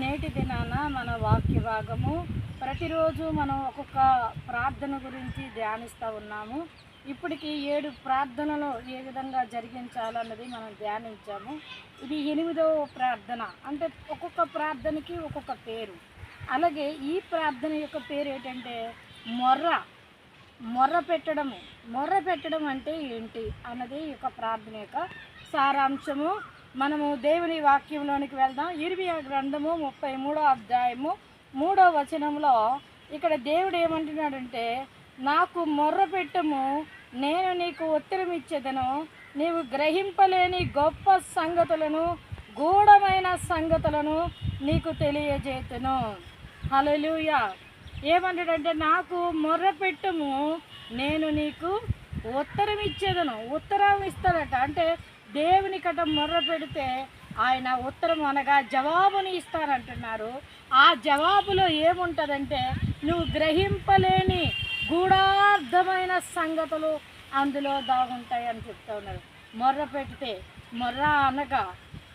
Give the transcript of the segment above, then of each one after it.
నేటి దినాన మన వాక్య భాగము. ప్రతిరోజు మనం ఒక్కొక్క ప్రార్థన గురించి ధ్యానిస్తూ ఉన్నాము. ఇప్పటికి ఏడు ప్రార్థనలు ఏ విధంగా జరిగించాలన్నది మనం ధ్యానించాము. ఇది ఎనిమిదవ ప్రార్థన. అంటే ఒక్కొక్క ప్రార్థనకి ఒక్కొక్క పేరు. అలాగే ఈ ప్రార్థన యొక్క పేరు ఏంటంటే మొర్ర. మొర్ర పెట్టడము. మొర్ర పెట్టడం అంటే ఏంటి? అన్నది ఈ యొక్క ప్రార్థన యొక్క సారాంశము. మనము దేవుని వాక్యంలోనికి వెళ్దాం. ఇరిమియా గ్రంథము ముప్పై మూడో అధ్యాయము మూడో వచనంలో ఇక్కడ దేవుడు ఏమంటున్నాడంటే నాకు మొర్రపెట్టము నేను నీకు ఉత్తరం ఇచ్చేదను నీవు గ్రహింపలేని గొప్ప సంగతులను గూఢమైన సంగతులను నీకు తెలియజేతును. హల్లెలూయా. ఏమంటాడంటే నాకు మొర్ర పెట్టుము నేను నీకు ఉత్తరం ఇచ్చేదను ఉత్తరం ఇస్తాడట. అంటే దేవుని కట మొర్ర పెడితే ఆయన ఉత్తరం అనగా జవాబుని ఇస్తానంటున్నారు. ఆ జవాబులో ఏముంటుందంటే నువ్వు గ్రహింపలేని గూఢార్థమైన సంగతులు అందులో దాగుంటాయి అని చెప్తా ఉన్నారు మొర్ర పెడితే మొర్ర అనగా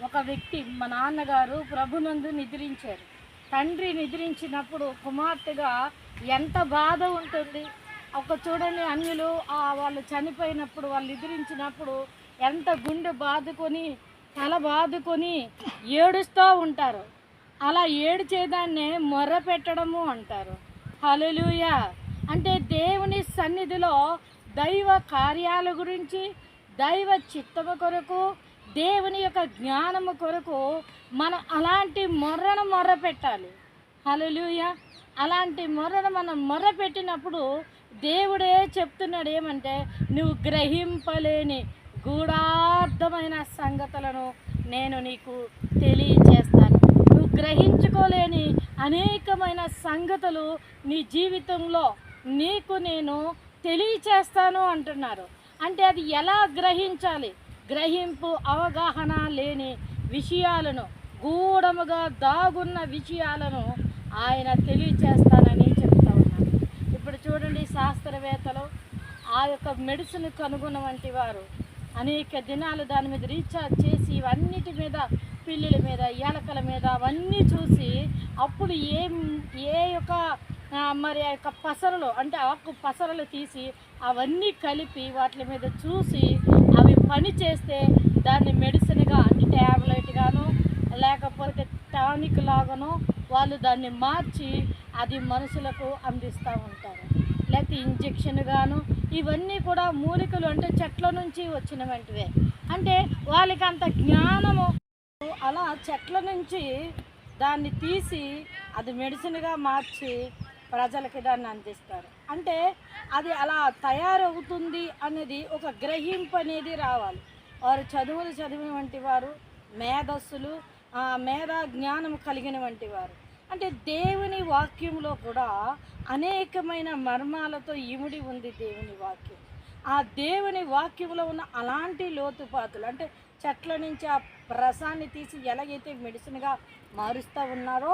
ఒక వ్యక్తి మా నాన్నగారు ప్రభునందు నిద్రించారు. తండ్రి నిద్రించినప్పుడు కుమార్తెగా ఎంత బాధ ఉంటుంది. ఒక చూడండి అన్యులు ఆ వాళ్ళు చనిపోయినప్పుడు వాళ్ళు నిద్రించినప్పుడు ఎంత గుండె బాదుకొని తల బాదుకొని ఏడుస్తూ ఉంటారు. అలా ఏడ్చేదాన్నే మొర్ర పెట్టడము అంటారు. హలలుయ అంటే దేవుని సన్నిధిలో దైవ కార్యాల గురించి దైవ చిత్తము కొరకు దేవుని యొక్క జ్ఞానము కొరకు మనం అలాంటి మొర్రను మొర్ర పెట్టాలి. హలలుయ అలాంటి మొర్రను మనం మొర్ర పెట్టినప్పుడు దేవుడే చెప్తున్నాడు ఏమంటే నువ్వు గ్రహింపలేని గూఢార్థమైన సంగతులను నేను నీకు తెలియచేస్తాను. నువ్వు గ్రహించుకోలేని అనేకమైన సంగతులు నీ జీవితంలో నీకు నేను తెలియచేస్తాను అంటున్నారు. అంటే అది ఎలా గ్రహించాలి? గ్రహింపు అవగాహన లేని విషయాలను గూఢముగా దాగున్న విషయాలను ఆయన తెలియచేస్తానని చెప్తా ఉన్నారు ఇప్పుడు చూడండి శాస్త్రవేత్తలు ఆ యొక్క మెడిసిన్ కనుగొన వంటి వారు అనేక దినాలు దాని మీద రీఛార్జ్ చేసి ఇవన్నిటి మీద పిల్లుల మీద ఎలకల మీద అవన్నీ చూసి అప్పుడు ఏం ఏ యొక్క మరి ఆ యొక్క పసరలు అంటే ఆకు పసరలు తీసి అవన్నీ కలిపి వాటి మీద చూసి అవి పని చేస్తే దాన్ని మెడిసిన్గా అంటే ట్యాబ్లెట్ గాను లేకపోతే టానిక్ లాగాను వాళ్ళు దాన్ని మార్చి అది మనుషులకు అందిస్తూ ఉంటారు. లేకపోతే ఇంజెక్షన్ గాను ఇవన్నీ కూడా మూలికలు అంటే చెట్ల నుంచి వచ్చిన వంటివే అంటే వాళ్ళకి అంత జ్ఞానము అలా చెట్ల నుంచి దాన్ని తీసి అది మెడిసిన్గా మార్చి ప్రజలకి దాన్ని అందిస్తారు. అంటే అది అలా తయారవుతుంది అనేది ఒక గ్రహింపు అనేది రావాలి. వారు చదువులు చదివిన వంటి వారు మేధస్సులు ఆ మేధా జ్ఞానం కలిగిన వంటి వారు. అంటే దేవుని వాక్యంలో కూడా అనేకమైన మర్మాలతో ఇముడి ఉంది దేవుని వాక్యం. ఆ దేవుని వాక్యంలో ఉన్న అలాంటి లోతుపాతులు అంటే చెట్ల నుంచి ఆ రసాన్ని తీసి ఎలాగైతే మెడిసిన్గా మారుస్తూ ఉన్నారో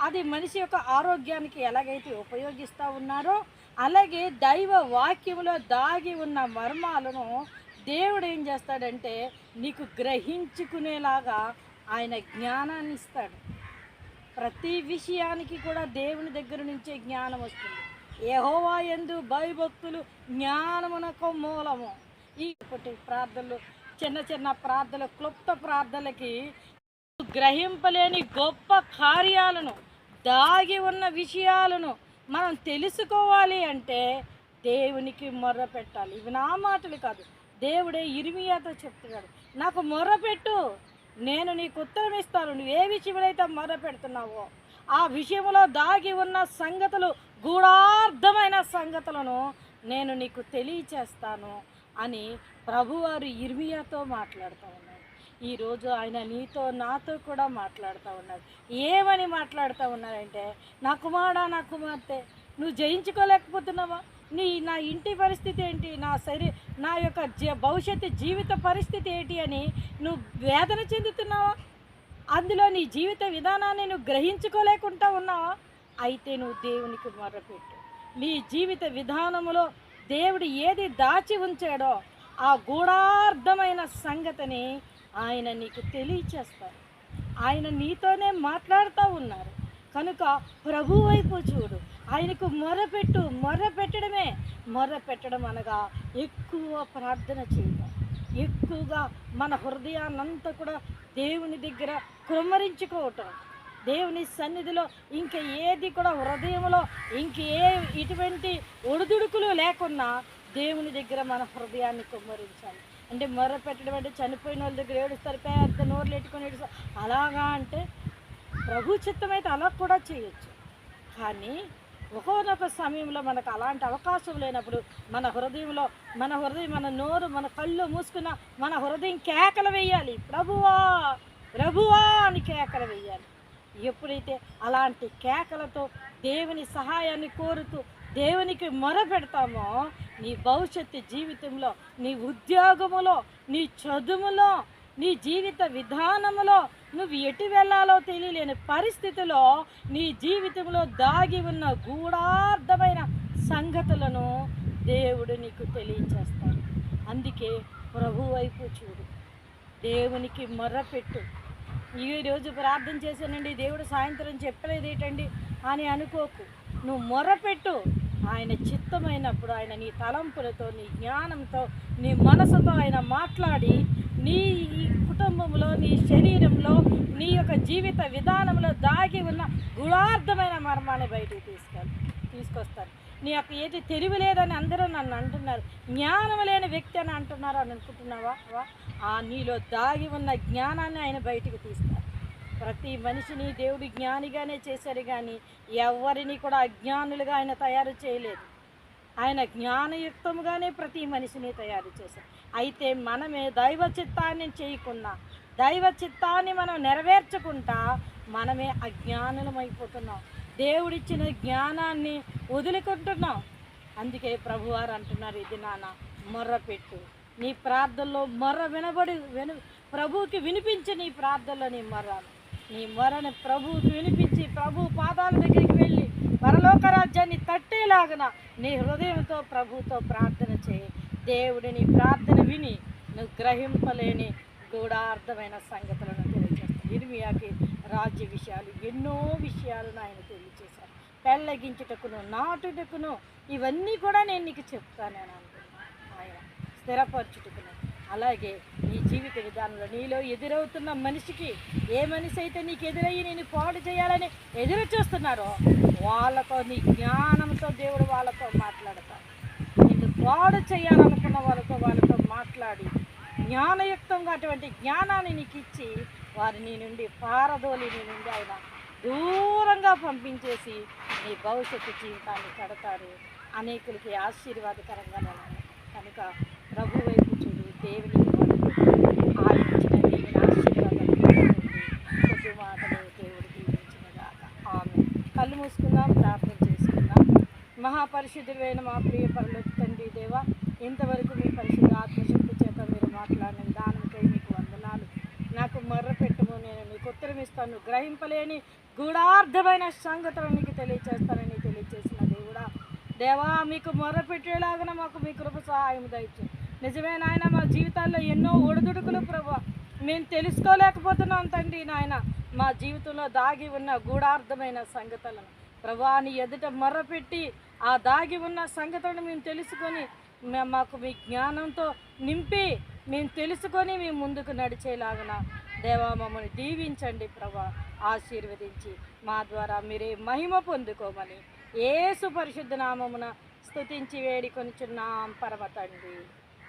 అది మనిషి యొక్క ఆరోగ్యానికి ఎలాగైతే ఉపయోగిస్తూ ఉన్నారో అలాగే దైవ వాక్యంలో దాగి ఉన్న మర్మాలను దేవుడు ఏం చేస్తాడంటే నీకు గ్రహించుకునేలాగా ఆయన జ్ఞానాన్ని ఇస్తాడు. ప్రతి విషయానికి కూడా దేవుని దగ్గర నుంచే జ్ఞానం వస్తుంది. యహోవా ఎందు భయభక్తులు జ్ఞానమునకు మూలము. ఈ ప్రార్థనలు చిన్న చిన్న ప్రార్థనలు క్లుప్త ప్రార్థనలకి గ్రహింపలేని గొప్ప కార్యాలను దాగి ఉన్న విషయాలను మనం తెలుసుకోవాలి అంటే దేవునికి మొర్ర పెట్టాలి. ఇవి నా మాటలు కాదు. దేవుడే ఇరిమియాతో చెప్తున్నాడు. నాకు మొర్ర పెట్టు. నేను నీకు ఉత్తరం ఇస్తాను. నువ్వు ఏ విషయమైతే మొర పెడుతున్నావో ఆ విషయంలో దాగి ఉన్న సంగతులు గూఢార్థమైన సంగతులను నేను నీకు తెలియచేస్తాను అని ప్రభువారు ఇర్మియాతో మాట్లాడుతూ ఉన్నారు. ఈరోజు ఆయన నీతో నాతో కూడా మాట్లాడుతూ ఉన్నారు. ఏమని మాట్లాడుతూ ఉన్నారంటే నా కుమారుడా నా కుమార్తె నువ్వు జయించుకోలేకపోతున్నావా? నీ నా ఇంటి పరిస్థితి ఏంటి? నా శరీ నా యొక్క జ భవిష్యత్తు జీవిత పరిస్థితి ఏంటి అని నువ్వు వేదన చెందుతున్నావా? అందులో నీ జీవిత విధానాన్ని నువ్వు గ్రహించుకోలేకుండా ఉన్నావా? అయితే నువ్వు దేవునికి మొరపెట్టు. నీ జీవిత విధానములో దేవుడు ఏది దాచి ఉంచాడో ఆ గూఢార్థమైన సంగతిని ఆయన నీకు తెలియచేస్తారు. ఆయన నీతోనే మాట్లాడుతూ ఉన్నారు. కనుక ప్రభు వైపు చూడు. ఆయనకు మొరపెట్టు మొర్ర పెట్టడమే మొర్ర పెట్టడం అనగా ఎక్కువ ప్రార్థన చేయడం. ఎక్కువగా మన హృదయాన్నంతా కూడా దేవుని దగ్గర కుమ్మరించుకోవటం. దేవుని సన్నిధిలో ఇంక ఏది కూడా హృదయంలో ఇంక ఏ ఇటువంటి ఒడిదుడుకులు లేకున్నా దేవుని దగ్గర మన హృదయాన్ని కుమ్మరించాలి. అంటే మొర్ర పెట్టడం అంటే చనిపోయిన వాళ్ళ దగ్గర ఏడుస్తారు పెద్ద నోర్లు ఎట్టుకొని ఏడుస్తారు. అలాగా అంటే ప్రభు చిత్తమైతే అలా కూడా చేయొచ్చు. కానీ ఒక్కొక్క సమయంలో మనకు అలాంటి అవకాశం లేనప్పుడు మన హృదయంలో మన హృదయం మన నోరు మన కళ్ళు మూసుకున్న మన హృదయం కేకలు వేయాలి. ప్రభువా ప్రభువా అని కేకలు వేయాలి. ఎప్పుడైతే అలాంటి కేకలతో దేవుని సహాయాన్ని కోరుతూ దేవునికి మొర పెడతామో నీ భవిష్యత్తు జీవితంలో నీ ఉద్యోగములో నీ చదువులో నీ జీవిత విధానములో నువ్వు ఎటు వెళ్ళాలో తెలియలేని పరిస్థితిలో నీ జీవితంలో దాగి ఉన్న గూఢార్థమైన సంగతులను దేవుడు నీకు తెలియచేస్తాడు. అందుకే ప్రభు వైపు చూడు. దేవునికి మొర్రపెట్టు ఈ రోజు ప్రార్థన చేశానండి. దేవుడు సాయంత్రం చెప్పలేదు ఏంటండి అని అనుకోకు. నువ్వు మొర్రపెట్టు ఆయన చిత్తమైనప్పుడు ఆయన నీ తలంపులతో నీ జ్ఞానంతో నీ మనసుతో ఆయన మాట్లాడి నీ ఈ కుటుంబంలో నీ శరీరంలో నీ యొక్క జీవిత విధానంలో దాగి ఉన్న గుణార్థమైన మర్మాన్ని బయటికి తీసుకెళ్ళి తీసుకొస్తాను నీ యొక్క ఏది తెలివి లేదని అందరూ నన్ను అంటున్నారు. జ్ఞానం లేని వ్యక్తి అని అంటున్నారు అని అనుకుంటున్నావా? వా? ఆ నీలో దాగి ఉన్న జ్ఞానాన్ని ఆయన బయటికి తీస్తారు ప్రతి మనిషిని దేవుడు జ్ఞానిగానే చేశారు కానీ ఎవరిని కూడా అజ్ఞానులుగా ఆయన తయారు చేయలేదు. ఆయన జ్ఞానయుక్తముగానే ప్రతి మనిషిని తయారు చేశారు. అయితే మనమే దైవ చిత్తాన్ని చేయకుండా దైవ చిత్తాన్ని మనం నెరవేర్చకుండా మనమే అజ్ఞానులమైపోతున్నాం. దేవుడిచ్చిన జ్ఞానాన్ని వదులుకుంటున్నాం. అందుకే ప్రభువారు అంటున్నారు ఇది నాన్న మొర్రపెట్టు. నీ ప్రార్థనలో మొర్ర వినబడి విను ప్రభువుకి వినిపించి నీ ప్రార్థనలో నీ మొర్రను. నీ మొరని ప్రభువుకి వినిపించి ప్రభు పాదాల దగ్గరికి వెళ్ళి పరలోక రాజ్యాన్ని తట్టేలాగన నీ హృదయంతో ప్రభుతో ప్రార్థన చేయి. దేవుడిని ప్రార్థన విని నువ్వు గ్రహింపలేని గూఢార్థమైన సంగతులను తెలియజేస్తాడు ఇర్మియాకి రాజ్య విషయాలు ఎన్నో విషయాలను ఆయన తెలియజేశారు. పెళ్ళగించుటకును నాటుటకును ఇవన్నీ కూడా నేను నీకు చెప్తాను అని ఆయన స్థిరపరచుటకును. అలాగే నీ జీవిత విధానంలో నీలో ఎదురవుతున్న మనిషికి ఏ మనిషి అయితే నీకు ఎదురయ్యి నేను పాడు చేయాలని ఎదురు చూస్తున్నారో వాళ్ళతో నీ జ్ఞానంతో దేవుడు వాళ్ళతో మాట్లాడతాడు. నేను పాడు చేయాలనుకున్న వాళ్ళతో వాళ్ళతో మాట్లాడి జ్ఞానయుక్తంగా అటువంటి జ్ఞానాన్ని నీకు ఇచ్చి వారి నీ నుండి పారదోలి నీ నుండి ఆయన దూరంగా పంపించేసి నీ భవిష్యత్తు జీవితాన్ని కడతారు. అనేకులకి ఆశీర్వాదకరంగా కనుక ప్రభు వైపు దేవుని ఆయన దేవుని ఆమె కళ్ళు మూసుకుందాం ప్రార్థన చేసుకుందాం మహాపరిశుద్ధులైన మా ప్రియ పరులకు తండ్రి దేవ ఇంతవరకు మీ పరిశుద్ధ ఆత్మశక్తి చేత మీరు మాట్లాడిన విధానంకై మీకు వందనాలు నాకు మర్ర పెట్టము నేను మీకు ఉత్తరం ఇస్తాను గ్రహింపలేని గూఢార్థమైన సంగతులను నీకు తెలియచేస్తానని తెలియచేసిన దేవుడా దేవా మీకు మొర్ర పెట్టేలాగా మాకు మీ కృప సహాయం దయచేసి నిజమే నాయన మా జీవితాల్లో ఎన్నో ఒడిదుడుకులు ప్రభా. మేము తెలుసుకోలేకపోతున్నాం తండ్రి నాయన. మా జీవితంలో దాగి ఉన్న గూఢార్థమైన సంగతులను. ప్రభాని ఎదుట మర్రపెట్టి ఆ దాగి ఉన్న సంగతులను మేము తెలుసుకొని మాకు మీ జ్ఞానంతో నింపి మేము తెలుసుకొని మేము ముందుకు నడిచేలాగన దేవా మమ్మల్ని దీవించండి ప్రభా. ఆశీర్వదించి మా ద్వారా మీరే మహిమ పొందుకోమని ఏసు సుపరిశుద్ధ నామమున స్థుతించి వేడుకొనిచున్నాం పరమ తండ్రి.